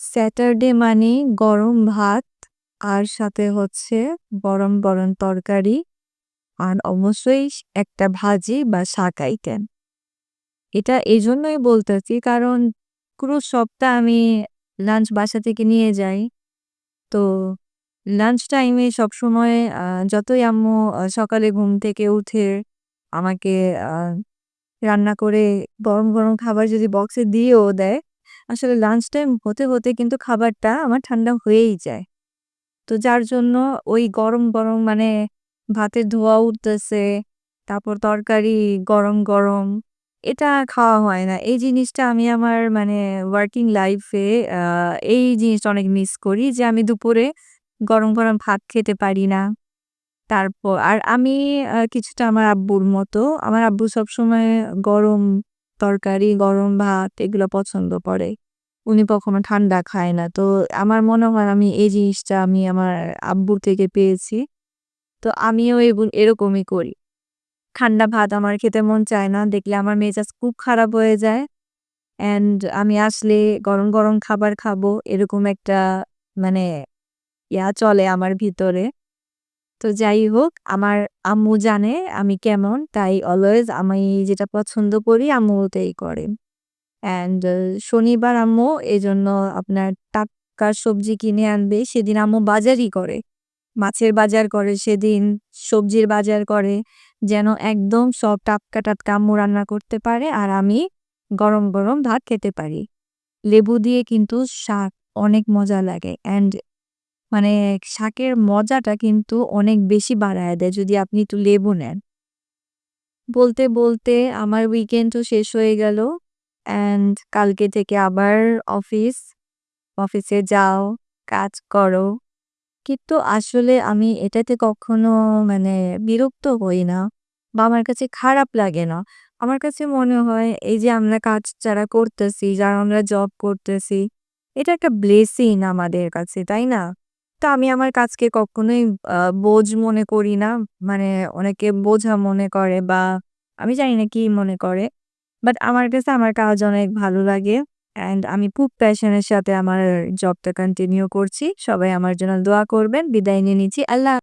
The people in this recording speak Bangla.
স্যাটারডে মানে গরম ভাত আর সাথে হচ্ছে গরম, গরম তরকারি আর অবশ্যই একটা ভাজি বা শাক আইটেম। এটা এই এজন্যই বলতেছি কারণ পুরো সপ্তাহ আমি লাঞ্চ বাসা থেকে নিয়ে যাই। তো লাঞ্চ টাইমে সবসময় যতই আম্মু সকালে ঘুম থেকে উঠে আমাকে রান্না করে গরম, গরম খাবার যদি বক্সে দিয়েও দেয়, আসলে লাঞ্চ টাইম হতে, হতে কিন্তু খাবারটা আমার ঠান্ডা হয়েই যায়। তো যার জন্য ওই গরম, গরম মানে ভাতের ধোয়া উঠতেছে, তারপর তরকারি গরম, গরম এটা খাওয়া হয় না। এই জিনিসটা আমি আমার মানে ওয়ার্কিং লাইফে এই জিনিসটা অনেক মিস করি যে আমি দুপুরে গরম, গরম ভাত খেতে পারি না। তারপর আর আমি কিছুটা আমার আব্বুর মতো। আমার আব্বু সবসময় গরম তরকারি, গরম ভাত এগুলো পছন্দ করে। উনি কখনো ঠান্ডা খায় না। তো আমার মনে হয় আমি এই জিনিসটা আমি আমার আব্বুর থেকে পেয়েছি। তো আমিও এরকমই করি। ঠান্ডা ভাত আমার খেতে মন চায় না। দেখলে আমার মেজাজ খুব খারাপ হয়ে যায়। অ্যান্ড আমি আসলে গরম, গরম খাবার খাব এরকম একটা মানে ইয়া চলে আমার ভিতরে। তো যাই হোক আমার আম্মু জানে আমি কেমন তাই অলওয়েজ আমি যেটা পছন্দ করি আম্মু ওটাই করে। অ্যান্ড শনিবার আম্মু এজন্য আপনার টাটকা সবজি কিনে আনবে। সেদিন আম্মু বাজারই করে। মাছের বাজার করে সেদিন, সবজির বাজার করে। যেন একদম সব টাটকা, টাটকা আম্মু রান্না করতে পারে আর আমি গরম, গরম ভাত খেতে পারি। লেবু দিয়ে কিন্তু শাক অনেক মজা লাগে। অ্যান্ড মানে শাকের মজাটা কিন্তু অনেক বেশি বাড়ায় দেয় যদি আপনি একটু লেবু নেন। বলতে, বলতে আমার উইকেন্ডও শেষ হয়ে গেল। অ্যান্ড কালকে থেকে আবার অফিস। অফিসে যাও, কাজ করো। কিন্তু আসলে আমি এটাতে কখনো মানে বিরক্ত হই না বা আমার কাছে খারাপ লাগে না। আমার কাছে মনে হয় এই যে আমরা কাজ যারা করতেছি, যারা আমরা জব করতেছি, এটা একটা ব্লেসিং আমাদের কাছে, তাই না? তো আমি আমার কাজকে কখনোই বোঝ মনে করি না। মানে অনেকে বোঝা মনে করে বা আমি জানি না কি মনে করে। বাট আমার কাছে আমার কাজ অনেক ভালো লাগে। অ্যান্ড আমি খুব প্যাশনের সাথে আমার জবটা কন্টিনিউ করছি। সবাই আমার জন্য দোয়া করবেন। বিদায় নিয়ে নিচ্ছি। আল্লাহ